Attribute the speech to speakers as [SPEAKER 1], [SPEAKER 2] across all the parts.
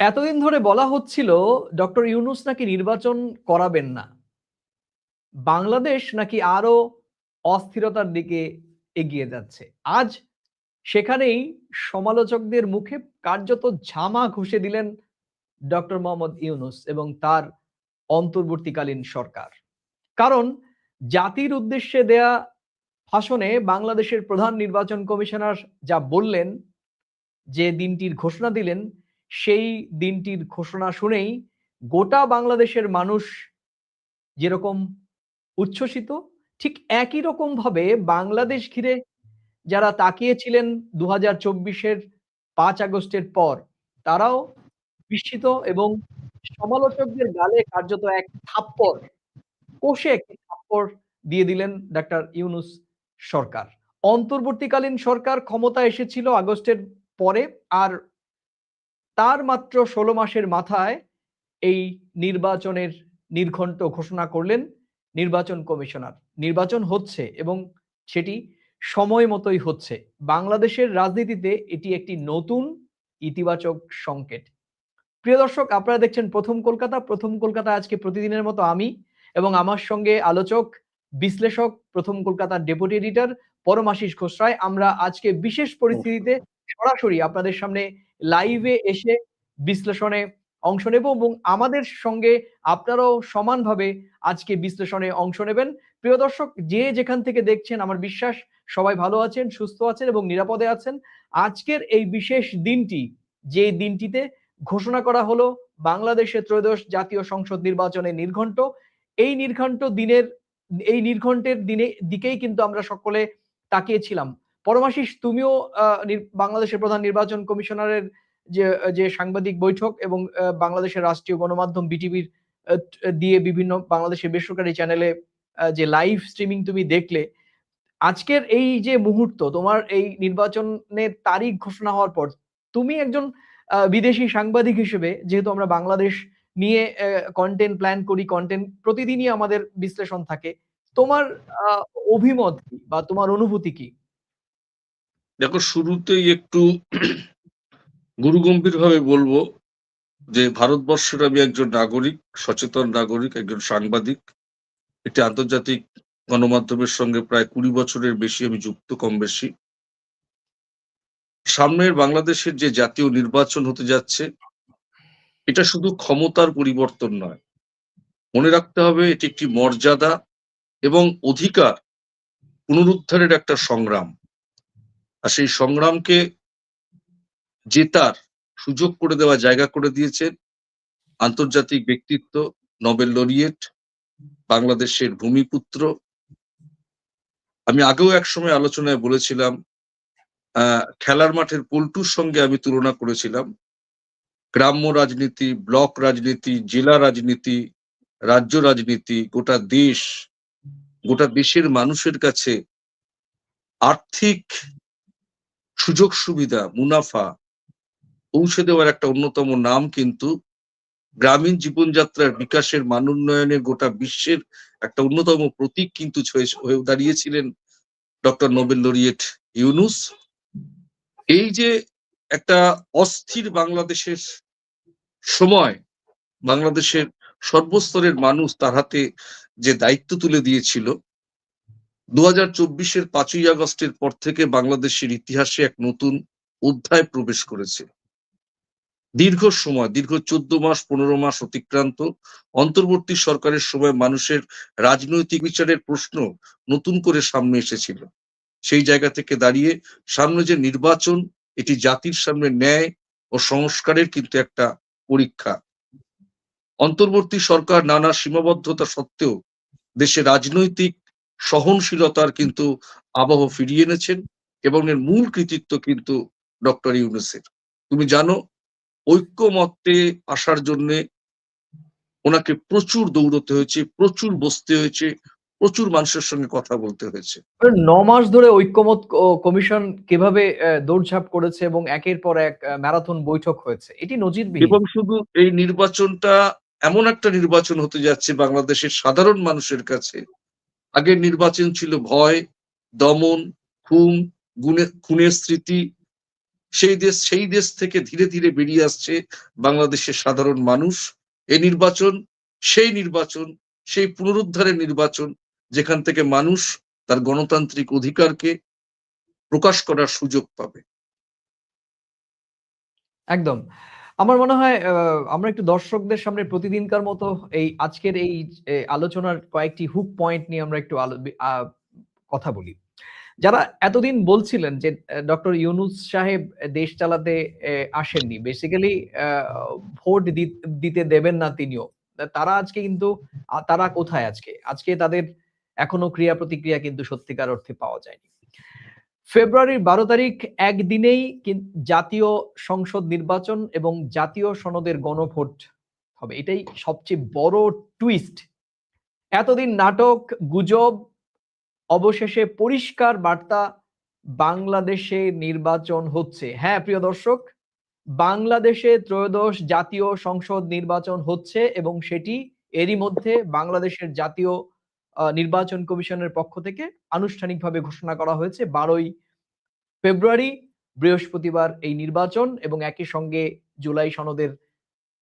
[SPEAKER 1] এতদিন ধরে বলা হচ্ছিল ডক্টর ইউনুস নাকি নির্বাচন করাবেন না। বাংলাদেশ নাকি আরও অস্থিরতার দিকে এগিয়ে যাচ্ছে। আজ সেখানেই সমালোচকদের মুখে কার্যত ঝামা ঘষে দিলেন ডক্টর মোহাম্মদ ইউনুস এবং তার অন্তর্বর্তীকালীন সরকার। কারণ জাতির উদ্দেশ্যে দেয়া ভাষণে বাংলাদেশের প্রধান নির্বাচন কমিশনার যা বললেন, যে দিনটির ঘোষণা দিলেন সেই দিনটির ঘোষণা শুনেই গোটা বাংলাদেশের মানুষ যেরকম উচ্ছ্বসিত, ঠিক একই রকম ভাবে বাংলাদেশ ঘিরে যারা তাকিয়েছিলেন দু হাজার চব্বিশের পাঁচ আগস্টের পর, তারাও বিস্মিত এবং সমালোচকদের গালে কার্যত এক থাপ্পড়, কষে একটি থাপ্পড় দিয়ে দিলেন ডাক্তার ইউনুস সরকার। অন্তর্বর্তীকালীন সরকার ক্ষমতা এসেছিল আগস্টের পরে, আর তার মাত্র ষোলো মাসের মাথায় এই নির্বাচনের নির্ঘণ্ট ঘোষণা করলেন নির্বাচন কমিশনার। নির্বাচন হচ্ছে এবং সেটি সময় মতোই হচ্ছে। বাংলাদেশের রাজনীতিতে এটি একটি নতুন ইতিবাচক সংকেত। প্রিয় দর্শক, আপনারা দেখছেন প্রথম কলকাতা। প্রথম কলকাতা আজকে প্রতিদিনের মতো আমি এবং আমার সঙ্গে আলোচক, বিশ্লেষক, প্রথম কলকাতার ডেপুটি এডিটর পরমাশিস ঘোষরায়। আমরা আজকে বিশেষ পরিস্থিতিতে সরাসরি আপনাদের সামনে লাইভে এসে বিশ্লেষণে অংশ নেব এবং আমাদের সঙ্গে আপনারাও সমানভাবে আজকে বিশ্লেষণে অংশ নেবেন। প্রিয় দর্শক, যে যেখান থেকে দেখছেন, আমার বিশ্বাস সবাই ভালো আছেন, সুস্থ আছেন এবং নিরাপদে আছেন। আজকের এই বিশেষ দিনটি, যে দিনটিতে ঘোষণা করা হলো বাংলাদেশের ত্রয়োদশ জাতীয় সংসদ নির্বাচনে নির্ঘণ্ট। এই নির্ঘণ্ট দিনের, এই নির্ঘণ্টের দিনে, দিকেই কিন্তু আমরা সকলে তাকিয়েছিলাম পরমাশিস, তুমিও বাংলাদেশের প্রধান নির্বাচন কমিশনারের যে যে সাংবাদিক বৈঠক এবং বাংলাদেশের রাষ্ট্রীয় গণমাধ্যম বিটিভির দিয়ে বিভিন্ন বাংলাদেশের বেসরকারি চ্যানেলে যে লাইভ স্ট্রিমিং তুমি দেখলে, আজকের এই যে মুহূর্ত, তোমার এই নির্বাচনের তারিখ ঘোষণা হওয়ার পর, তুমি একজন বিদেশি সাংবাদিক হিসেবে, যেহেতু আমরা বাংলাদেশ নিয়ে কন্টেন্ট প্ল্যান করি কন্টেন্ট প্রতিদিনই আমাদের বিশ্লেষণ থাকে, তোমার অভিমত কি বা তোমার অনুভূতি কি?
[SPEAKER 2] দেখো, শুরুতেই একটু গুরুগম্ভীর ভাবে বলব যে ভারতবর্ষের আমি একজন নাগরিক, সচেতন নাগরিক, একজন সাংবাদিক। একটি আন্তর্জাতিক গণমাধ্যমের সঙ্গে প্রায় কুড়ি বছরের বেশি আমি যুক্ত কম বেশি। সামনের বাংলাদেশের যে জাতীয় নির্বাচন হতে যাচ্ছে, এটা শুধু ক্ষমতার পরিবর্তন নয়। মনে রাখতে হবে, এটি একটি মর্যাদা এবং অধিকার পুনরুদ্ধারের একটা সংগ্রাম। আর সেই সংগ্রামকে জেতার সুযোগ করে দেওয়া জায়গা করে দিয়েছেন আন্তর্জাতিক ব্যক্তিত্ব, নোবেল লরিয়েট, বাংলাদেশের ভূমিপুত্র। আমি আগেও এক সময় আলোচনায় বলেছিলাম খেলার মাঠের পল্টুর সঙ্গে আমি তুলনা করেছিলাম। গ্রাম্য রাজনীতি, ব্লক রাজনীতি, জেলা রাজনীতি, রাজ্য রাজনীতি, গোটা দেশ, গোটা দেশের মানুষের কাছে আর্থিক সুযোগ সুবিধা, মুনাফা পৌঁছে দেওয়ার একটা অন্যতম নাম কিন্তু গ্রামীণ জীবনযাত্রার বিকাশের মান উন্নয়নের গোটা বিশ্বের একটা অন্যতম প্রতীক কিন্তু হয়ে দাঁড়িয়েছিলেন ডক্টর নোবেল লরিয়েট ইউনুস। এই যে একটা অস্থির বাংলাদেশের সময়, বাংলাদেশের সর্বস্তরের মানুষ তার হাতে যে দায়িত্ব তুলে দিয়েছিল দু চব্বিশের পাঁচই আগস্টের পর থেকে বাংলাদেশের ইতিহাসে এক নতুন অধ্যায় প্রবেশ করেছে। দীর্ঘ সময়, দীর্ঘ চোদ্দ মাস, পনেরো মাস অতিক্রান্ত, অন্তর্বর্তী সরকারের সময় মানুষের রাজনৈতিক বিচারের প্রশ্ন নতুন করে সামনে এসেছিল। সেই জায়গা থেকে দাঁড়িয়ে সামনে যে নির্বাচন, এটি জাতির সামনে ন্যায় ও সংস্কারের কিন্তু একটা পরীক্ষা। অন্তর্বর্তী সরকার নানা সীমাবদ্ধতা সত্ত্বেও দেশে রাজনৈতিক সহনশীলতার কিন্তু আবহ ফিরিয়ে এনেছেন এবং এর মূল কৃতিত্ব কিন্তু ডক্টর ইউনুসের। তুমি জানো ঐক্যমত্যে আসার জন্য ওনাকে প্রচুর দৌড়তে হয়েছে প্রচুর বসতে হয়েছে প্রচুর মানুষের সঙ্গে কথা বলতে হয়েছে।
[SPEAKER 1] ন মাস ধরে ঐক্যমত কমিশন কীভাবে দৌড়ঝাঁপ করেছে এবং একের পর এক ম্যারাথন বৈঠক হয়েছে এটি নজির
[SPEAKER 2] এবং শুধু এই নির্বাচনটা এমন একটা নির্বাচন হতে যাচ্ছে বাংলাদেশের সাধারণ মানুষের কাছে আগের নির্বাচন ছিল ভয়, দমন, খুন খুনের স্মৃতি। সেই দেশ সেই দেশ থেকে ধীরে ধীরে বেরিয়ে আসছে বাংলাদেশের সাধারণ মানুষ। এই নির্বাচন, সেই নির্বাচন, সেই পুনরুদ্ধারের নির্বাচন, যেখান থেকে মানুষ তার গণতান্ত্রিক অধিকারকে প্রকাশ করার সুযোগ পাবে।
[SPEAKER 1] একদম। আমার মনে হয় আমরা একটু দর্শকদের সামনে প্রতিদিনকার মতো এই আজকের এই আলোচনার কয়েকটি হুক পয়েন্ট নিয়ে আমরা একটু কথা বলি। যারা এতদিন বলছিলেন যে ডক্টর ইউনুস সাহেব দেশ চালাতে আসেননি বেসিক্যালি ভোট দিতে দেবেন না তিনিও। তারা আজকে কিন্তু তারা কোথায় আজকে? আজকে তাদের এখনও ক্রিয়া প্রতিক্রিয়া কিন্তু সত্যিকার অর্থে পাওয়া যায়নি। ফেব্রুয়ারির বারো তারিখ একদিনেই জাতীয় সংসদ নির্বাচন এবং জাতীয় সনদের গণভোট হবে। এটাই সবচেয়ে বড় টুইস্ট এতদিন নাটক, গুজব, অবশেষে পরিষ্কার বার্তা বাংলাদেশে নির্বাচন হচ্ছে। হ্যাঁ প্রিয় দর্শক, বাংলাদেশে ত্রয়োদশ জাতীয় সংসদ নির্বাচন হচ্ছে এবং সেটি এরই মধ্যে বাংলাদেশের জাতীয় নির্বাচন কমিশনের পক্ষ থেকে আনুষ্ঠানিকভাবে ঘোষণা করা হয়েছে, বারোই ফেব্রুয়ারি বৃহস্পতিবার এই নির্বাচন এবং একই সঙ্গে জুলাই সনদের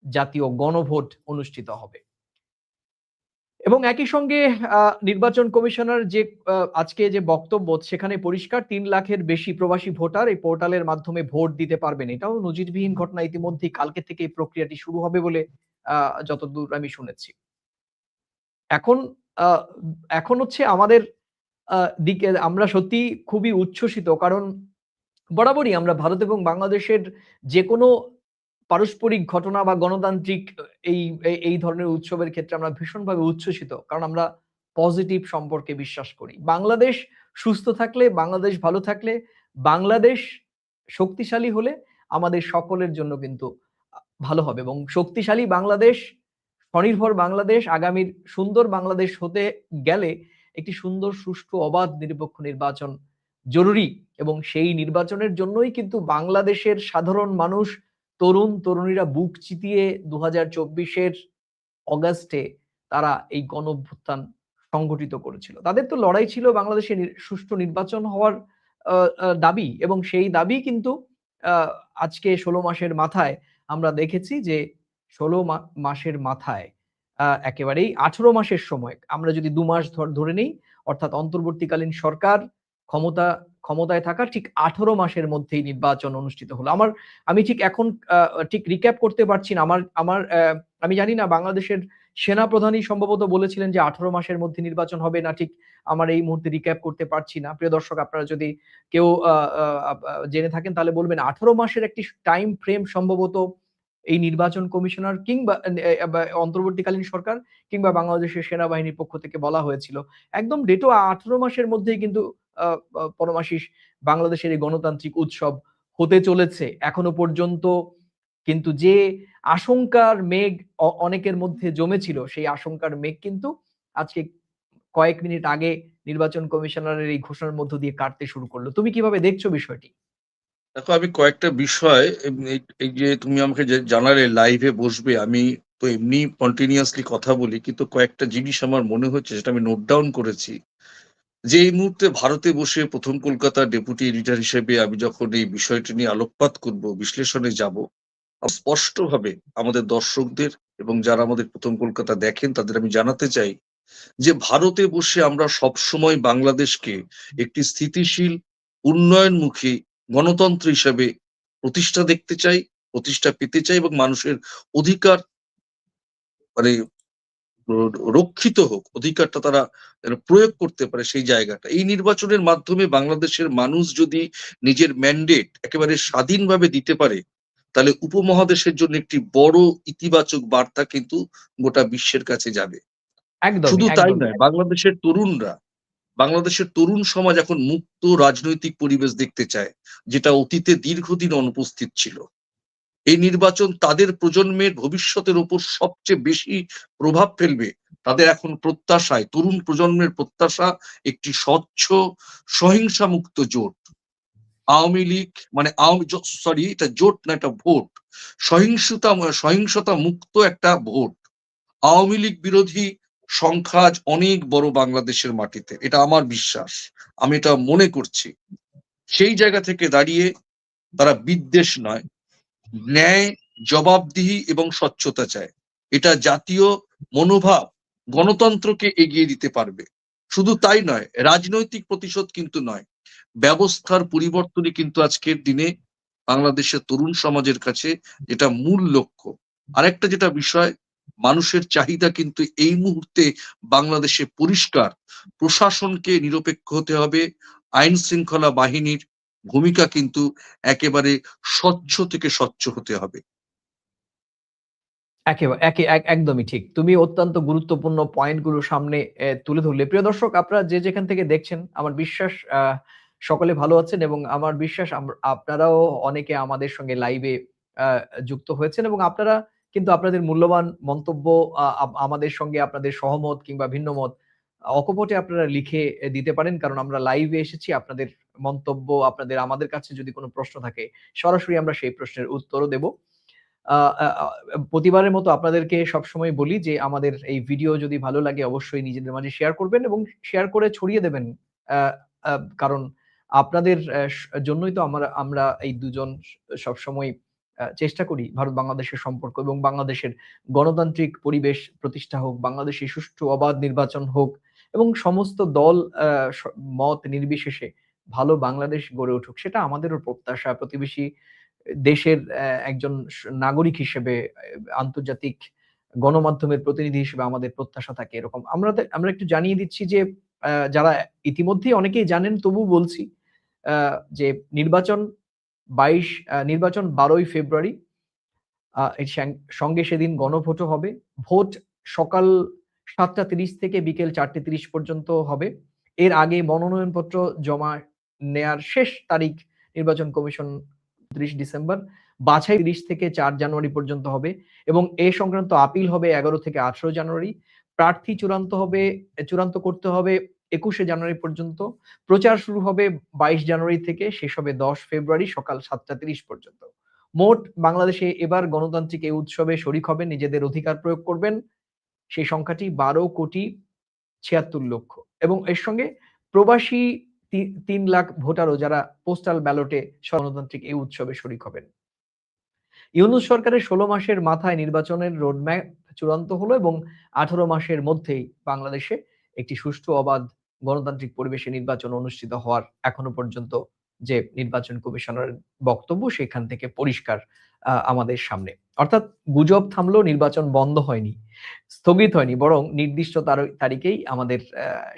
[SPEAKER 1] জাতীয় গণভোট অনুষ্ঠিত হবে। এবং একই সঙ্গে নির্বাচন কমিশনার যে আজকে যে বক্তব্য, সেখানে পরিষ্কার তিন লাখের বেশি প্রবাসী ভোটার এই পোর্টালের মাধ্যমে ভোট দিতে পারবেন। এটাও নজিরবিহীন ঘটনা ইতিমধ্যেই কালকে থেকে এই প্রক্রিয়াটি শুরু হবে বলে যতদূর আমি শুনেছি। এখন এখন হচ্ছে আমাদের দিকে আমরা সত্যি খুবই উচ্ছ্বসিত। কারণ বরাবরই আমরা ভারত এবং বাংলাদেশের যে কোনো পারস্পরিক ঘটনা বা গণতান্ত্রিক এই- এই ধরনের উৎসবের ক্ষেত্রে আমরা ভীষণভাবে উচ্ছ্বসিত। কারণ আমরা পজিটিভ সম্পর্কে বিশ্বাস করি। বাংলাদেশ সুস্থ থাকলে, বাংলাদেশ ভালো থাকলে, বাংলাদেশ শক্তিশালী হলে আমাদের সকলের জন্য কিন্তু ভালো হবে এবং শক্তিশালী বাংলাদেশ স্বনির্ভর বাংলাদেশ, আগামীর সুন্দর বাংলাদেশ হতে গেলে একটি সুন্দর, সুষ্ঠু, অবাধ, নিরপেক্ষ নির্বাচন জরুরি এবং সেই নির্বাচনের জন্যই কিন্তু বাংলাদেশের সাধারণ মানুষ, তরুণ, তরুণীরা বুক চিতিয়ে দু হাজার চব্বিশের অগাস্টে তারা এই গণ অভ্যুত্থান করেছিল। তাদের তো লড়াই ছিল বাংলাদেশে সুষ্ঠু নির্বাচন হওয়ার দাবি এবং সেই দাবি কিন্তু আজকে ষোলো মাসের মাথায় আমরা দেখেছি যে ষোলো মাসের মাথায় একেবারেই আঠারো মাসের সময়, আমরা যদি দু মাস ধর- নেই, অর্থাৎ অন্তর্বর্তীকালীন সরকার ক্ষমতা, ক্ষমতায় থাকা ঠিক আঠারো মাসের মধ্যেই নির্বাচন অনুষ্ঠিত হলো। আমার, আমি ঠিক এখন ঠিক রিক্যাপ করতে পারছি না। আমার আমার আমি জানি না, বাংলাদেশের সেনা প্রধানই সম্ভবত বলেছিলেন যে আঠারো মাসের মধ্যে নির্বাচন হবে না, ঠিক আমার এই মুহূর্তে রিক্যাপ করতে পারছি না। প্রিয় দর্শক, আপনারা যদি কেউ জেনে থাকেন, তাহলে বলবেন আঠারো মাসের একটি টাইম ফ্রেম সম্ভবত এই নির্বাচন কমিশনার কিংবা অন্তর্বর্তীকালীন সরকার কিংবা বাংলাদেশের সেনাবাহিনীর পক্ষ থেকে বলা হয়েছিল। একদম ডেটো আঠারো মাসের মধ্যেই কিন্তু পরমাশিস বাংলাদেশের এই গণতান্ত্রিক উৎসব হতে চলেছে। এখনও পর্যন্ত কিন্তু যে আশঙ্কার মেঘ অনেকের মধ্যে জমেছিল, সেই আশঙ্কার মেঘ কিন্তু আজকে কয়েক মিনিট আগে নির্বাচন কমিশনারের এই ঘোষণার মধ্য দিয়ে কাটতে শুরু করল। তুমি কীভাবে দেখছ বিষয়টি?
[SPEAKER 2] দেখো, আমি কয়েকটা বিষয় এই- যে তুমি আমাকে জানালে লাইভে বসবে, আমি তো এমনি কন্টিনিউয়াসলি কথা বলি, কিন্তু কয়েকটা জিনিস আমার মনে হচ্ছে, যেটা আমি নোট ডাউন করেছি। যে এই মুহূর্তে ভারতে বসে প্রথম কলকাতার ডেপুটি এডিটর হিসেবে আমি যখন এই বিষয়টি নিয়ে আলোকপাত করব, বিশ্লেষণে যাব, স্পষ্টভাবে আমাদের দর্শকদের এবং যারা আমাদের প্রথম কলকাতা দেখেন, তাদের আমি জানাতে চাই যে ভারতে বসে আমরা সবসময় বাংলাদেশকে একটি স্থিতিশীল, উন্নয়নমুখী গণতন্ত্র হিসেবে প্রতিষ্ঠা দেখতে চাই প্রতিষ্ঠা পেতে চাই এবং মানুষের অধিকার মানে রক্ষিত হোক অধিকারটা তারা প্রয়োগ করতে পারে সেই জায়গাটা। এই নির্বাচনের মাধ্যমে বাংলাদেশের মানুষ যদি নিজের ম্যান্ডেট একেবারে স্বাধীনভাবে দিতে পারে তাহলে উপমহাদেশের জন্য একটি বড় ইতিবাচক বার্তা কিন্তু গোটা বিশ্বের কাছে যাবে। শুধু তাই নয় বাংলাদেশের তরুণরা বাংলাদেশের তরুণ সমাজ এখন মুক্ত রাজনৈতিক পরিবেশ দেখতে চায়, যেটা অতীতে দীর্ঘদিন অনুপস্থিত ছিল। এই নির্বাচন তাদের প্রজন্মের ভবিষ্যতের উপর সবচেয়ে বেশি প্রভাব ফেলবে। তাদের এখন প্রত্যাশায়, তরুণ প্রজন্মের প্রত্যাশা একটি স্বচ্ছ সহিংসা মুক্ত জোট। আওয়ামী লীগ মানে সরি এটা জোট না এটা ভোট। সহিংসতা সহিংসতা মুক্ত একটা ভোট। আওয়ামী লীগ বিরোধী সংখ্যা আজ অনেক বড় বাংলাদেশের মাটিতে, এটা আমার বিশ্বাস। আমি এটা মনে করছি। সেই জায়গা থেকে দাঁড়িয়ে তারা বিদ্বেষ নয়, ন্যায়, জবাবদিহি এবং স্বচ্ছতা চায়। এটা জাতীয় মনোভাব গণতন্ত্রকে এগিয়ে দিতে পারবে। শুধু তাই নয়, রাজনৈতিক প্রতিশোধ কিন্তু নয়। ব্যবস্থার পরিবর্তনই কিন্তু আজকের দিনে বাংলাদেশের তরুণ সমাজের কাছে যেটা মূল লক্ষ্য। আরেকটা যেটা বিষয় মানুষের চাহিদা কিন্তু এই মুহূর্তে বাংলাদেশে পরিষ্কার। প্রশাসনকে নিরপেক্ষ হতে হবে, আইন শৃঙ্খলা বাহিনীর ভূমিকা কিন্তু একেবারে স্বচ্ছ থেকে স্বচ্ছ হতে হবে।
[SPEAKER 1] একদমই ঠিক। তুমি অত্যন্ত গুরুত্বপূর্ণ পয়েন্টগুলো সামনে তুলে ধরলে। প্রিয় দর্শক, আপনারা যে যেখান থেকে দেখছেন, আমার বিশ্বাস সকলে ভালো আছেন এবং আমার বিশ্বাস আপনারাও অনেকে আমাদের সঙ্গে লাইভে যুক্ত হয়েছেন এবং আপনারা কিন্তু আপনাদের মূল্যবান মন্তব্য আমাদের সঙ্গে আপনাদের সহমত কিংবা ভিন্ন মত অকপটে আপনারা লিখে দিতে পারেন। কারণ আমরা লাইভে এসেছি, আপনাদের মন্তব্য, আপনাদের, আমাদের কাছে যদি কোনো প্রশ্ন থাকে, সরাসরি আমরা সেই প্রশ্নের উত্তরও দেব। প্রতিবারের মতো আপনাদেরকে সবসময় বলি যে, আমাদের এই ভিডিও যদি ভালো লাগে, অবশ্যই নিজেদের মাঝে শেয়ার করবেন এবং শেয়ার করে ছড়িয়ে দেবেন। কারণ আপনাদের জন্যই তো আমরা আমরা এই দুজন সবসময় চেষ্টা করি ভারত বাংলাদেশের সম্পর্ক এবং বাংলাদেশের গণতান্ত্রিক পরিবেশ প্রতিষ্ঠা হোক, বাংলাদেশে সুষ্ঠু অবাধ নির্বাচন হোক এবং সমস্ত দল মত নির্বিশেষে ভালো বাংলাদেশ গড়ে উঠুক, সেটা আমাদেরও প্রত্যাশা। প্রতিবেশী দেশের একজন নাগরিক হিসেবে আন্তর্জাতিক গণমাধ্যমের প্রতিনিধি হিসেবে আমাদের প্রত্যাশা থাকে এরকম। আমরা আমরা একটু জানিয়ে দিচ্ছি যে যারা ইতিমধ্যেই অনেকেই জানেন, তবু বলছি যে নির্বাচন বাইশ নির্বাচন বারোই ফেব্রুয়ারি এর সঙ্গে সেদিন গণভোটও হবে। ভোট সকাল সাতটা তিরিশ থেকে বিকেল চারটে তিরিশ পর্যন্ত হবে। এর আগে মনোনয়নপত্র জমা নেয়ার শেষ তারিখ নির্বাচন কমিশন ত্রিশ ডিসেম্বর, বাছাই তিরিশ থেকে চার জানুয়ারি পর্যন্ত হবে এবং এ সংক্রান্ত আপিল হবে এগারো থেকে আঠারো জানুয়ারি। প্রার্থী চূড়ান্ত হবে, চূড়ান্ত করতে হবে একুশে জানুয়ারি পর্যন্ত। প্রচার শুরু হবে বাইশ জানুয়ারি থেকে, শেষ হবে দশ ফেব্রুয়ারি সকাল সাতটা তিরিশ পর্যন্ত। মোট বাংলাদেশে এবার গণতান্ত্রিক এই উৎসবে শরিক হবেন, নিজেদের অধিকার প্রয়োগ করবেন। সেই সংখ্যাটি বারো কোটি ছিয়াত্তর লক্ষ। এবং এর সঙ্গে প্রবাসী তিন লাখ ভোটারও যারা পোস্টাল ব্যালটে গণতান্ত্রিক এই উৎসবে শরিক হবেন। ইউনুস সরকারের ষোলো মাসের মাথায় নির্বাচনের রোডম্যাপ চূড়ান্ত হলো এবং আঠারো মাসের মধ্যেই বাংলাদেশে একটি সুষ্ঠু অবাধ গণতান্ত্রিক পরিবেশে নির্বাচন অনুষ্ঠিত হওয়ার এখনও পর্যন্ত যে নির্বাচন কমিশনের বক্তব্য সেখান থেকে পরিষ্কার আমাদের সামনে। অর্থাৎ গুজব থামলো নির্বাচন বন্ধ হয়নি, স্থগিত হয়নি, বরং নির্দিষ্ট তার- তারিখেই আমাদের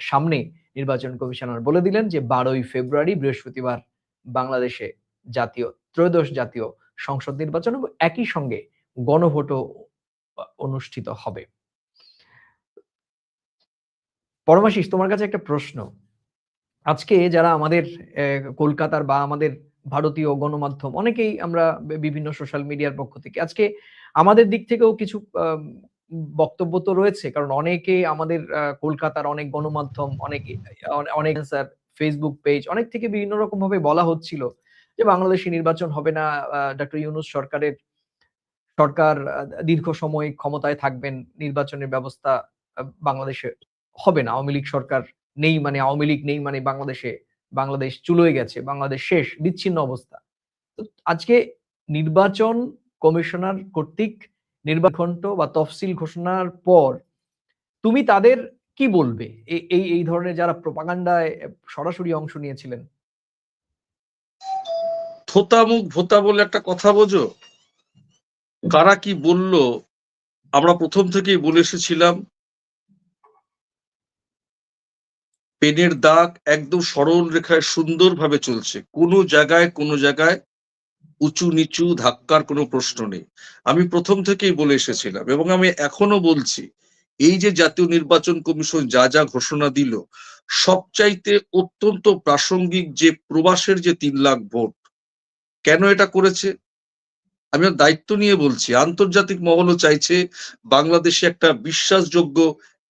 [SPEAKER 1] সামনে নির্বাচন কমিশনার বলে দিলেন যে বারোই ফেব্রুয়ারি বৃহস্পতিবার বাংলাদেশে জাতীয়, ত্রয়োদশ জাতীয় সংসদ নির্বাচন এবং একই সঙ্গে গণভোটও অনুষ্ঠিত হবে। পরমাশিস তোমার কাছে একটা প্রশ্ন। আজকে যারা আমাদের কলকাতার বা আমাদের ভারতীয় গণমাধ্যম, অনেকেই আমরা বিভিন্ন সোশ্যাল মিডিয়ার পক্ষ থেকে, আজকে আমাদের দিক থেকেও কিছু বক্তব্য তো রয়েছে, কারণ অনেকে আমাদের কলকাতার অনেক গণমাধ্যম, অনেক অনেক ফেসবুক পেজ অনেক থেকে বিভিন্ন রকম ভাবে বলা হচ্ছিল যে বাংলাদেশে নির্বাচন হবে না ডক্টর ইউনুস সরকারের, সরকার দীর্ঘ সময় ক্ষমতায় থাকবেন, নির্বাচনের ব্যবস্থা বাংলাদেশে হবে না। আওয়ামী লীগ সরকার নেই মানে আওয়ামী লীগ নেই মানে বাংলাদেশে, বাংলাদেশ চুলোয় গেছে, বাংলাদেশ শেষ, বিচ্ছিন্ন অবস্থা। তো আজকে নির্বাচন কমিশনার কর্তৃক নির্বাচন বা তফসিল ঘোষণার পর তুমি তাদের কি বলবে? এই এই ধরনের যারা প্রপাগান্ডায় সরাসরি অংশ নিয়েছিলেন?
[SPEAKER 2] থোতা মুখ ভোতা বলে একটা কথা বোঝো? কারা কি বলল? আমরা প্রথম থেকেই বলে এসেছিলাম পেনের দাগ একদম সরল রেখায় সুন্দরভাবে চলছে। কোনো জায়গায় কোনো জায়গায় উঁচু নিচু ধাক্কার কোনো প্রশ্ন নেই। আমি প্রথম থেকেই বলে এসেছিলাম এবং আমি এখনও বলছি, এই যে জাতীয় নির্বাচন কমিশন যা যা ঘোষণা দিল, সবচাইতে অত্যন্ত প্রাসঙ্গিক যে প্রবাসের যে তিন লাখ ভোট, কেন এটা করেছে? আমি দায়িত্ব নিয়ে বলছি, আন্তর্জাতিক মহলও চাইছে বাংলাদেশে একটা বিশ্বাসযোগ্য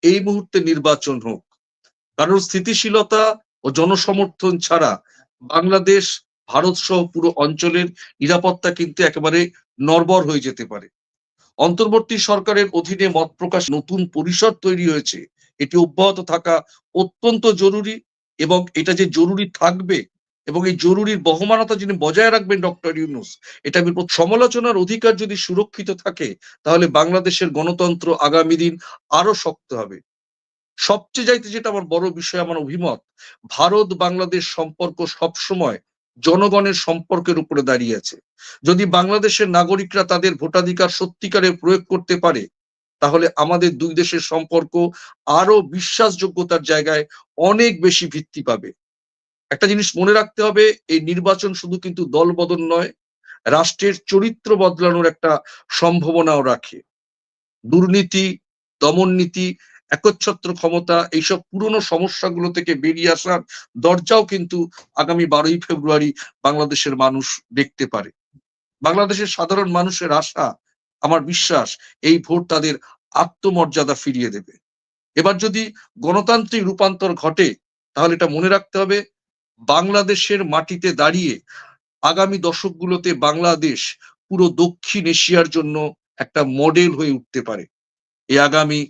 [SPEAKER 2] এই মুহূর্তে নির্বাচন হোক। কারণ স্থিতিশীলতা ও জনসমর্থন ছাড়া বাংলাদেশ, ভারত সহ পুরো অঞ্চলের নিরাপত্তা কিন্তু একেবারে নরবর হয়ে যেতে পারে অন্তর্বর্তী সরকারের অধীনে মত প্রকাশ নতুন পরিষদ তৈরি হয়েছে এটি অব্যাহত থাকা অত্যন্ত জরুরি এবং এটা যে জরুরি থাকবে এবং এই জরুরির বহমানতা যিনি বজায় রাখবেন ডক্টর ইউনুস, এটা। সমালোচনার অধিকার যদি সুরক্ষিত থাকে, তাহলে বাংলাদেশের গণতন্ত্র আগামী দিন আরও শক্ত হবে সবচেয়ে যাইতে যেটা আমার বড় বিষয়, আমার অভিমত, ভারত, বাংলাদেশ সম্পর্ক সবসময় জনগণের সম্পর্কের উপরে দাঁড়িয়ে আছে। যদি বাংলাদেশের নাগরিকরা তাদের ভোটাধিকার সত্যিকারে প্রয়োগ করতে পারে, তাহলে আমাদের দুই দেশের সম্পর্ক আরও বিশ্বাসযোগ্যতার জায়গায় অনেক বেশি ভিত্তি পাবে। একটা জিনিস মনে রাখতে হবে, এই নির্বাচন শুধু কিন্তু দল বদল নয়, রাষ্ট্রের চরিত্র বদলানোর একটা সম্ভাবনাও রাখে। দুর্নীতি দমন নীতি একচ্ছত্র ক্ষমতা, এইসব পুরনো সমস্যাগুলো থেকে বেরিয়ে আসার দরজাও কিন্তু আগামী বারোই ফেব্রুয়ারি বাংলাদেশের মানুষ দেখতে পারে। বাংলাদেশের সাধারণ মানুষের আশা, আমার বিশ্বাস, এই ভোট তাদের আত্মমর্যাদা ফিরিয়ে দেবে। এবার যদি গণতান্ত্রিক রূপান্তর ঘটে, তাহলে এটা মনে রাখতে হবে, বাংলাদেশের মাটিতে দাঁড়িয়ে আগামী দশকগুলোতে বাংলাদেশ পুরো দক্ষিণ এশিয়ার জন্য একটা মডেল হয়ে উঠতে পারে। এই আগামী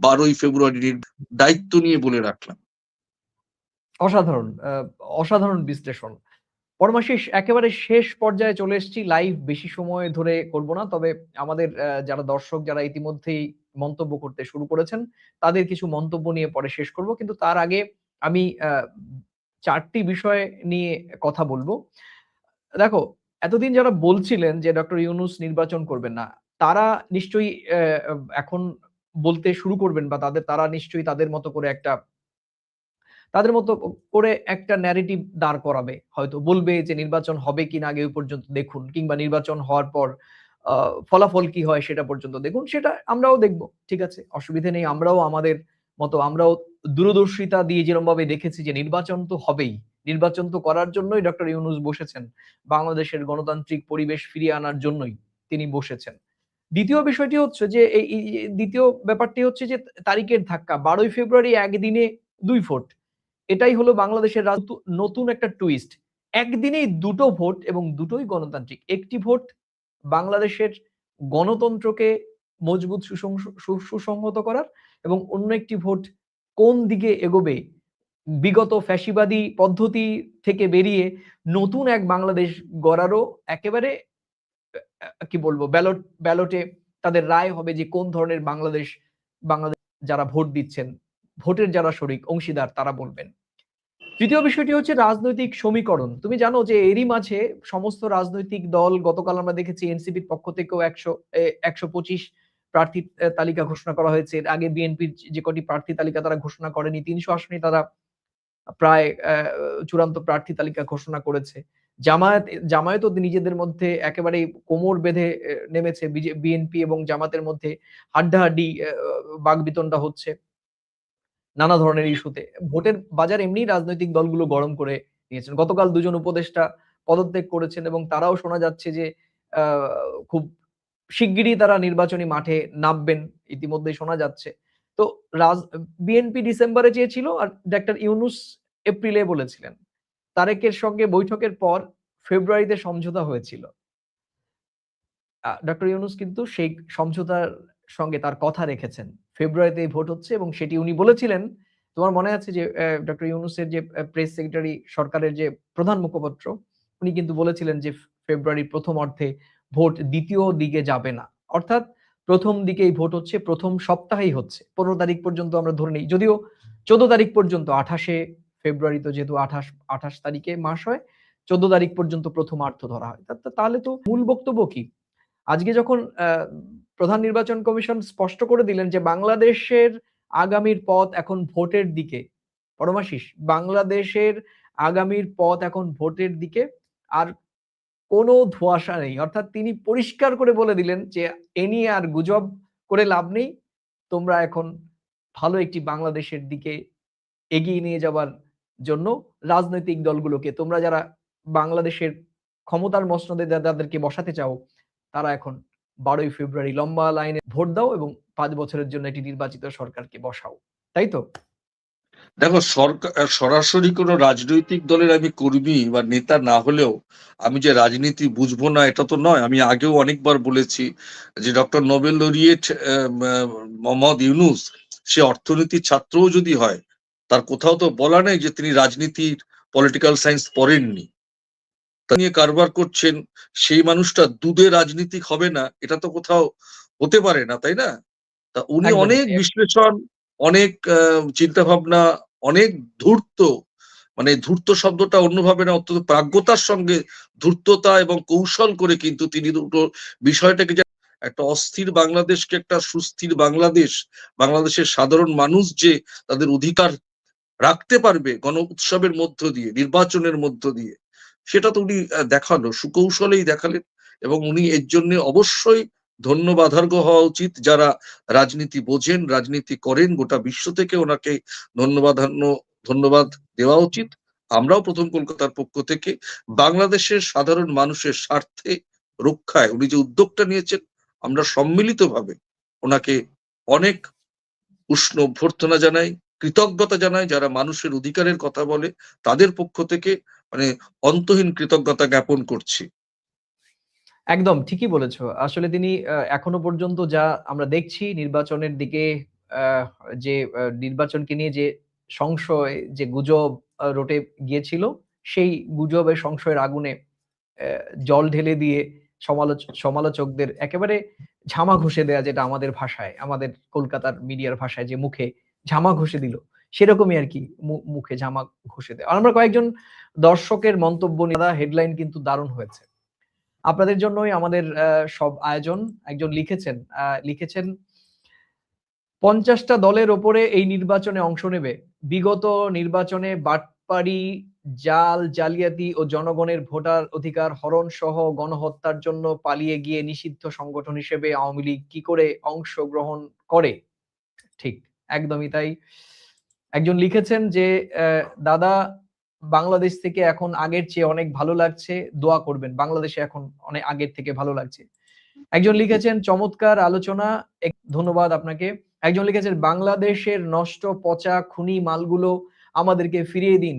[SPEAKER 2] বারোই ফেব্রুয়ারির দায়িত্ব নিয়ে বলে রাখলাম।
[SPEAKER 1] অসাধারণ অসাধারণ বিশ্লেষণ। পরমাশিস, একেবারে শেষ পর্যায়ে চলে এসেছি। লাইভ বেশি সময় ধরে করব না, তবে আমাদের যারা দর্শক, যারা ইতিমধ্যেই মন্তব্য করতে শুরু করেছেন, তাদের কিছু মন্তব্য নিয়ে পরে শেষ করব। কিন্তু তার আগে আমি চারটি বিষয় নিয়ে কথা বলব। দেখো, এতদিন যারা বলছিলেন যে ডক্টর ইউনুস নির্বাচন করবেন না, তারা নিশ্চয়ই এখন বলতে শুরু করবেন বা তাদের, তারা নিশ্চয়ই তাদের মতো করে একটা, তাদের মতো করে একটা ন্যারেটিভ দাঁড় করাবে। হয়তো বলবে যে নির্বাচন হবে কিনা আগে ওই পর্যন্ত দেখুন কিংবা নির্বাচন হওয়ার পর ফলাফল কি হয় সেটা পর্যন্ত দেখুন, সেটা আমরাও দেখব, ঠিক আছে? অসুবিধে নেই, আমরাও আমাদের মতো, আমরাও দূরদর্শিতা দিয়ে যেরকম ভাবে দেখেছি যে নির্বাচন তো হবেই। নির্বাচন তো করার জন্যই ডক্টর ইউনুস বসেছেন, বাংলাদেশের গণতান্ত্রিক পরিবেশ ফিরিয়ে আনার জন্যই তিনি বসেছেন। দ্বিতীয় বিষয়টি হচ্ছে যে এই দ্বিতীয় ব্যাপারটি হচ্ছে যে তারিখের ধাক্কা, বারোই ফেব্রুয়ারি একদিনে দুই ভোট। এটাই হলো বাংলাদেশের নতুন একটা টুইস্ট একদিনেই দুটো ভোট এবং দুটোই গণতান্ত্রিক। একটি ভোট বাংলাদেশের গণতন্ত্রকে মজবুত সুসংহত করার এবং অন্য একটি ভোট কোন দিকে এগোবে? বিগত ফ্যাসিবাদী পদ্ধতি থেকে বেরিয়ে নতুন এক বাংলাদেশ গড়ারও একেবারে কি বলব, ব্যালট, ব্যালটে তাদের রায় হবে যে কোন ধরনের বাংলাদেশ বাংলাদেশ যারা ভোট দিচ্ছেন, ভোটের যারা শরিক, অংশীদার, তারা বলবেন। তৃতীয় বিষয়টি হচ্ছে রাজনৈতিক সমীকরণ। তুমি জানো যে এরই মাঝে সমস্ত রাজনৈতিক দল, গতকাল আমরা দেখেছি এনসিপির পক্ষ থেকেও একশো একশো পঁচিশ প্রার্থী তালিকা ঘোষণা করা হয়েছে। এর আগে বিএনপির যে কটি প্রার্থী তালিকা তারা ঘোষণা করেনি, তিনশো আসনে তারা প্রায় চূড়ান্ত প্রার্থী তালিকা ঘোষণা করেছে। জামায়াত, জামায়াতও নিজেদের মধ্যে একেবারে কোমর বেঁধে নেমেছে। বিএনপি এবং জামাতের মধ্যে হাড্ডাহাড্ডি বাগবিতণ্ডা হচ্ছে নানা ধরনের ইস্যুতে। ভোটের বাজার এমনি রাজনৈতিক দলগুলো গরম করে নিয়েছেন। গতকাল দুজন উপদেষ্টা পদত্যাগ করেছেন এবং তারাও শোনা যাচ্ছে যে খুব শিগগিরই তারা নির্বাচনী মাঠে নামবেন ইতিমধ্যেই শোনা যাচ্ছে। তো রাজ, বিএনপি ডিসেম্বরে চেয়েছিল আর ডাক্তার ইউনুস এপ্রিলে বলেছিলেন। তারেকের সঙ্গে বৈঠকের পর ফেব্রুয়ারিতে সমঝোতা হয়েছিল। ডক্টর ইউনুস কিন্তু সেই সমঝোতার সঙ্গে তার কথা রেখেছেন। ফেব্রুয়ারিতে ভোট হচ্ছে এবং সেটি উনি বলেছিলেন। তোমার মনে আছে যে ডক্টর ইউনুসের যে প্রেস সেক্রেটারি সরকারের যে প্রধান মুখপাত্র, উনি কিন্তু বলেছিলেন যে, ফেব্রুয়ারির প্রথম অর্ধে ভোট দ্বিতীয় দিকে যাবে না। অর্থাৎ প্রথম দিকেই ভোট হচ্ছে, প্রথম সপ্তাহেই হচ্ছে। পনেরো তারিখ পর্যন্ত আমরা ধরে নিই, যদিও চোদ্দ তারিখ পর্যন্ত, আঠাশে ফেব্রুয়ারি তো যেহেতু আঠাশ আঠাশ তারিখে মাস হয়, চোদ্দ তারিখ পর্যন্ত প্রথমার্ধ ধরা হয়। তাহলে তো মূল বক্তব্য কি? আজকে যখন প্রধান নির্বাচন কমিশন স্পষ্ট করে দিলেন যে বাংলাদেশের আগামীর পথ এখন ভোটের দিকে, পরমাশিস, বাংলাদেশের আগামীর পথ এখন ভোটের দিকে, আর কোনো ধোঁয়াশা নেই। অর্থাৎ তিনি পরিষ্কার করে বলে দিলেন যে এ নিয়ে আর গুজব করে লাভ নেই, তোমরা এখন ভালো একটি বাংলাদেশের দিকে এগিয়ে নিয়ে যাবার জন্য রাজনৈতিক দলগুলোকে। তোমরা যারা বাংলাদেশের ক্ষমতার মসনদে যাদেরকে বসাতে চাও, তারা এখন বারোই ফেব্রুয়ারি লম্বা লাইনে ভোট দাও এবং পাঁচ বছরের জন্য একটি নির্বাচিত সরকারকে বসাও। তাই তো?
[SPEAKER 2] দেখো সরকার সরাসরি কোনো রাজনৈতিক দলের আমি কর্মী বা নেতা না হলেও আমি যে রাজনীতি বুঝব না, এটা তো নয়। আমি আগেও অনেকবার বলেছি যে doctor Nobel laureate Mohammad Yunus, সে অর্থনীতির ছাত্রও যদি হয় তার কোথাও তো বলা নেই যে তিনি রাজনীতির পলিটিক্যাল সায়েন্স পড়েননি। তা নিয়ে কারবার করছেন সেই মানুষটা দুধে রাজনীতিক হবে না এটা তো কোথাও হতে পারে না তাই না? তা উনি অনেক বিশ্লেষণ অনেক চিন্তা ভাবনা অনেক ধূর্ত মানে ধূর্ত শব্দটা অন্যভাবে না অত্যন্ত প্রাজ্ঞতার সঙ্গে ধূর্ততা এবং কৌশল করে কিন্তু তিনি দুটো বিষয়টাকে যে একটা অস্থির বাংলাদেশকে একটা সুস্থির বাংলাদেশ বাংলাদেশের সাধারণ মানুষ যে তাদের অধিকার রাখতে পারবে গণ উৎসবের মধ্য দিয়ে, নির্বাচনের মধ্য দিয়ে। সেটা তো উনি দেখাল, সুকৌশলেই দেখালেন এবং উনি এর জন্য অবশ্যই ধন্যবাদার্ঘ হওয়া উচিত। যারা রাজনীতি বোঝেন, রাজনীতি করেন, গোটা বিশ্ব থেকে ওনাকে ধন্যবাদ ধন্যবাদ দেওয়া উচিত। আমরাও প্রথম কলকাতার পক্ষ থেকে বাংলাদেশের সাধারণ মানুষের স্বার্থে রক্ষায় উনি যে উদ্যোগটা নিয়েছেন, আমরা সম্মিলিতভাবে ওনাকে অনেক উষ্ণ অভ্যর্থনা জানাই। কৃতজ্ঞতা জানাই যারা মানুষের অধিকারের কথা বলে, তাদের পক্ষ থেকে মানে অন্তহীন কৃতজ্ঞতা জ্ঞাপন করছি।
[SPEAKER 1] একদম, ঠিকই বলেছ। আসলে তিনি এখনও পর্যন্ত যা আমরা দেখছি নির্বাচনের দিকে যে নির্বাচনকে নিয়ে যে সংশয়, যে গুজব রোটে গিয়েছিল, সেই গুজবের সংশয়ের আগুনে জল ঢেলে দিয়ে সমালোচ, সমালোচকদের একেবারে ঝামা ঘষে দেয়া যেটা আমাদের ভাষায়, আমাদের কলকাতার মিডিয়ার ভাষায় যে মুখে ঝামা ঘষে দিল। সেরকমই আর কি মুখে ঝামা ঘষে দেয়। আমরা কয়েকজন দর্শকের মন্তব্য নিয়ে হেডলাইন কিন্তু দারুণ হয়েছে। আপনাদের জন্যই আমাদের সব আয়োজন। একজন লিখেছেন লিখেছেন, পঞ্চাশটা দলের ওপরে এই নির্বাচনে অংশ নেবে। বিগত নির্বাচনে বাটপাড়ি, জাল, জালিয়াতি ও জনগণের ভোটার অধিকার হরণ সহ গণহত্যার জন্য পালিয়ে গিয়ে নিষিদ্ধ সংগঠন হিসেবে আওয়ামী লীগ কি করে অংশগ্রহণ করে? ঠিক। একদমই তাই। একজন লিখেছেন যে দাদা, বাংলাদেশ থেকে এখন আগের চেয়ে অনেক ভালো লাগছে, দোয়া করবেন। বাংলাদেশে এখন অনেক আগের থেকে ভালো লাগছে। একজন লিখেছেন, চমৎকার আলোচনা ধন্যবাদ আপনাকে। একজন লিখেছেন, বাংলাদেশের নষ্ট পচা খুনি মালগুলো আমাদেরকে ফিরিয়ে দিন।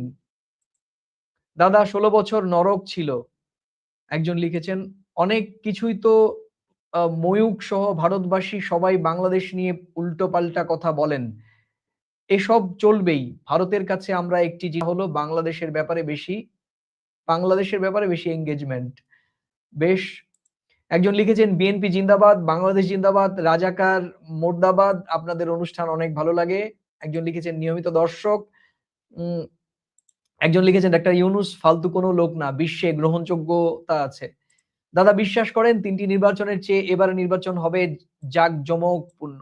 [SPEAKER 1] দাদা, ষোলো বছর নরক ছিল। একজন লিখেছেন, অনেক কিছুই তো ময়ূক সহ ভারতবাসী সবাই বাংলাদেশ নিয়ে উল্টো পাল্টা কথা বলেন। এসব চলবেই। ভারতের কাছে আমরা একটি জিনিস হলো, বাংলাদেশের ব্যাপারে বেশি, বাংলাদেশের ব্যাপারে বেশি এঙ্গেজমেন্ট বেশ, একজন লিখেছেন বিএনপি জিন্দাবাদ, বাংলাদেশ জিন্দাবাদ, রাজাকার, মোর্দাবাদ, আপনাদের অনুষ্ঠান অনেক ভালো লাগে। একজন লিখেছেন, নিয়মিত দর্শক। একজন লিখেছেন, ডাক্তার ইউনুস, ফালতু কোনো লোক না, বিশ্বে গ্রহণযোগ্যতা আছে। দাদা বিশ্বাস করেন তিনটি নির্বাচনের চেয়ে এবারে নির্বাচন হবে জাঁকজমকপূর্ণ।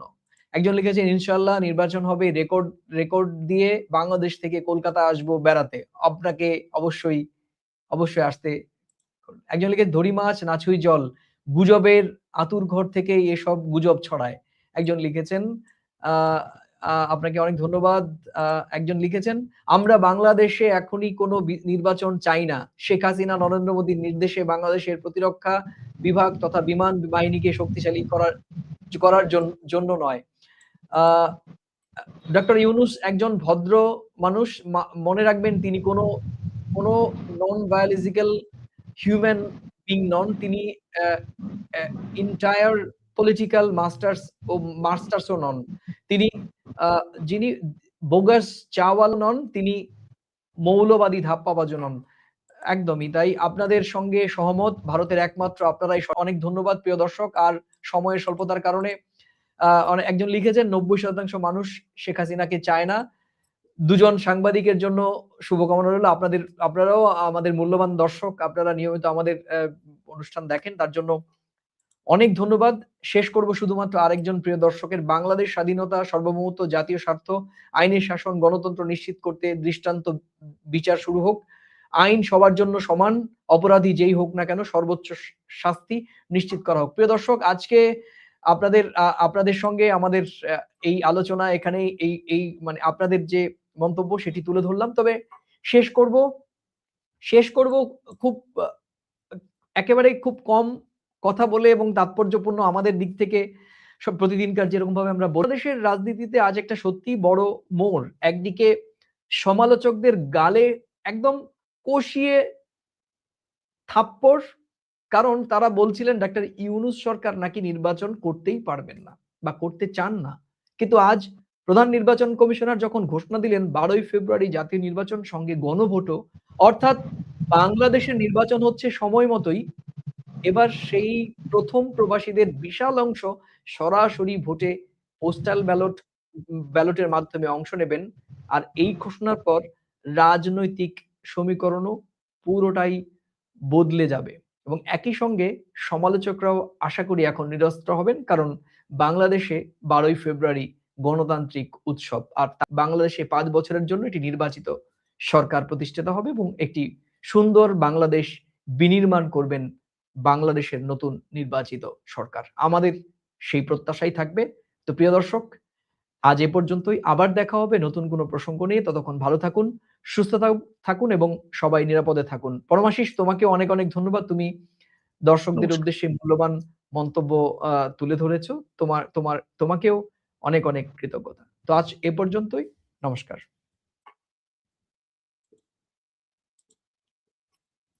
[SPEAKER 1] একজন লিখেছেন ইনশাল্লাহ নির্বাচন হবে রেকর্ড রেকর্ড দিয়ে বাংলাদেশ থেকে কলকাতা আসব বেড়াতে। আপনাকে অবশ্যই অবশ্যই আসতে একজন লিখে ধরি মাছ নাছুই জল গুজবের আতুর ঘর থেকে এসব গুজব ছড়ায়। একজন লিখেছেন আহ, আপনাকে অনেক ধন্যবাদ একজন লিখেছেন, আমরা বাংলাদেশে এখনই কোনো নির্বাচন চাই না। শেখ হাসিনা, নরেন্দ্র মোদীর নির্দেশে বাংলাদেশের প্রতিরক্ষা বিভাগ তথা বিমান বাহিনীকে শক্তিশালী করার করার জন্য নয়। ডক্টর ইউনুস একজন ভদ্র মানুষ মনে রাখবেন তিনি কোনো কোনো নন বায়োলজিক্যাল হিউম্যান বিং নন, তিনি ইন্টায়ার পলিটিক্যাল মাস্টার্স ও মাস্টার্সও নন। তিনি যিনি বোগাস চাওয়াল নন, তিনি মৌলবাদী ধাপ্পাবাজও নন। একদমই, তাই আপনাদের সঙ্গে সহমত, ভারতের একমাত্র আপনারাই অনেক ধন্যবাদ, প্রিয় দর্শক, আর সময়ের স্বল্পতার কারণে একজন লিখেছেন, নব্বই শতাংশ মানুষ শেখ হাসিনাকে চায় না। দুজন সাংবাদিকের জন্য শুভকামনা রইল। আপনাদের, আপনারাও আমাদের মূল্যবান দর্শক, আপনারা নিয়মিত আমাদের অনুষ্ঠান দেখেন, তার জন্য অনেক ধন্যবাদ। শেষ করব শুধুমাত্র আরেকজন প্রিয় দর্শকের বাংলাদেশ স্বাধীনতা সার্বভৌমত্ব জাতীয় স্বার্থ আইনের শাসন গণতন্ত্র নিশ্চিত করতে দৃষ্টান্ত বিচার শুরু হোক। আইন সবার জন্য সমান, অপরাধী যেই হোক না কেন সর্বোচ্চ শাস্তি নিশ্চিত করা হোক। প্রিয় দর্শক, আজকে আপনাদের আপনাদের সঙ্গে আমাদের এই আলোচনা এখানে এই এই মানে আপনাদের যে মন্তব্য সেটি তুলে ধরলাম। তবে শেষ করব শেষ করব খুব একেবারে খুব কম কথা বলে এবং তাৎপর্যপূর্ণ আমাদের দিক থেকে সব প্রতিদিনকার যেরকম ভাবে আমরা বাংলাদেশের রাজনীতিতে আজ একটা সত্যি বড় মোড়। একদিকে সমালোচকদের গালে একদম কষিয়ে থাপ্পড়, কারণ তারা বলছিলেন, ডাক্তার ইউনুস সরকার নাকি নির্বাচন করতেই পারবেন না বা করতে চান না। কিন্তু আজ প্রধান নির্বাচন কমিশনার যখন ঘোষণা দিলেন, বারোই ফেব্রুয়ারি জাতীয় নির্বাচন সঙ্গে গণভোটও, অর্থাৎ বাংলাদেশের নির্বাচন হচ্ছে সময় মতোই এবার সেই প্রথম প্রবাসীদের বিশাল অংশ সরাসরি ভোটে পোস্টাল ব্যালট ব্যালটের মাধ্যমে অংশ নেবেন। আর এই ঘোষণার পর রাজনৈতিক সমীকরণও পুরোটাই বদলে যাবে। এবং একই সঙ্গে সমালোচকরাও আশা করি এখন নিরস্ত্র হবেন, কারণ বাংলাদেশে বারোই ফেব্রুয়ারি গণতান্ত্রিক উৎসব। আর বাংলাদেশে পাঁচ বছরের জন্য এটি নির্বাচিত সরকার প্রতিষ্ঠিত হবে এবং একটি সুন্দর বাংলাদেশ বিনির্মাণ করবেন বাংলাদেশের নতুন নির্বাচিত সরকার। আমাদের সেই প্রত্যাশাই থাকবে। তো প্রিয় দর্শক আজ এ পর্যন্তই। আবার দেখা হবে নতুন কোনো প্রসঙ্গ নিয়ে। ততক্ষণ ভালো থাকুন সুস্থ থাকুন এবং সবাই নিরাপদে থাকুন। পরমাশিস তোমাকে অনেক অনেক ধন্যবাদ। তুমি দর্শকদের উদ্দেশ্যে মূল্যবান মন্তব্য আহ, তুলে ধরেছো। তোমার তোমার তোমাকেও অনেক অনেক কৃতজ্ঞতা। তো আজ এ পর্যন্তই। নমস্কার।